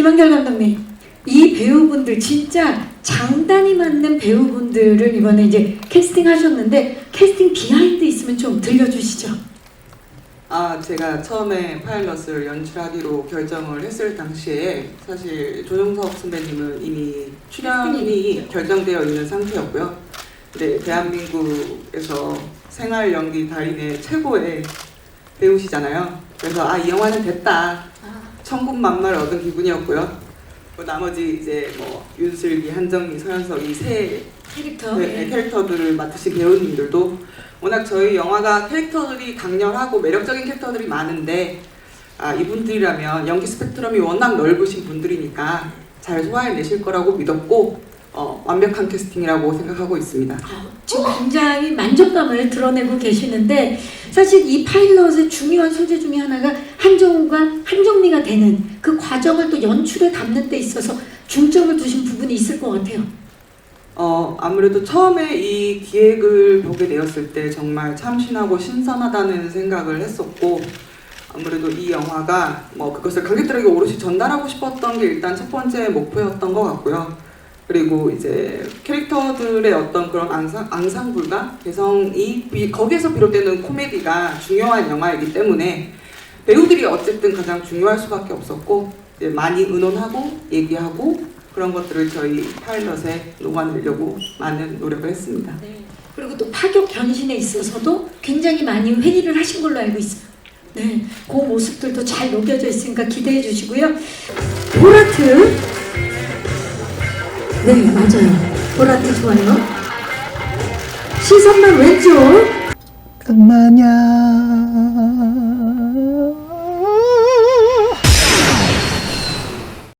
김한결 감독님, 이 배우분들 진짜 장단이 맞는 배우분들을 이번에 이제 캐스팅 하셨는데 캐스팅 비하인드 있으면 좀 들려주시죠. 아, 제가 처음에 파일럿을 연출하기로 결정을 했을 당시에 사실 조정석 선배님은 이미 출연이 결정되어 있는 상태였고요. 네, 대한민국에서 생활 연기 달인의 최고의 배우시잖아요. 그래서 아, 이 영화는 됐다. 천군만마를 얻은 기분이었고요. 뭐 나머지 이제 뭐 윤슬기, 한정희, 서현석 이 세 캐릭터. 네, 네, 캐릭터들을 맡으신 배우님들도 워낙 저희 영화가 캐릭터들이 강렬하고 매력적인 캐릭터들이 많은데 아, 이분들이라면 연기 스펙트럼이 워낙 넓으신 분들이니까 잘 소화해내실 거라고 믿었고 어, 완벽한 캐스팅이라고 생각하고 있습니다. 지금 굉장히 만족감을 드러내고 계시는데 사실 이 파일럿의 중요한 소재 중에 하나가 한정우가 한정리가 되는 그 과정을 또 연출에 담는 데 있어서 중점을 두신 부분이 있을 것 같아요. 어, 아무래도 처음에 이 기획을 보게 되었을 때 정말 참신하고 신선하다는 생각을 했었고 아무래도 이 영화가 뭐 그것을 관객들에게 오롯이 전달하고 싶었던 게 일단 첫 번째 목표였던 것 같고요. 그리고 이제 캐릭터들의 어떤 그런 앙상, 앙상블과 개성이 비- 거기에서 비롯되는 코미디가 중요한 영화이기 때문에 배우들이 어쨌든 가장 중요할 수밖에 없었고 이제 많이 의논하고 얘기하고 그런 것들을 저희 파일럿에 녹아내려고 많은 노력을 했습니다. 그리고 또 파격 변신에 있어서도 굉장히 많이 회의를 하신 걸로 알고 있어요. 네, 그 모습들도 잘 녹여져 있으니까 기대해 주시고요. 보라트. 네, 맞아요. 보라트 좋아요. 시선만 왼쪽. 그 마냥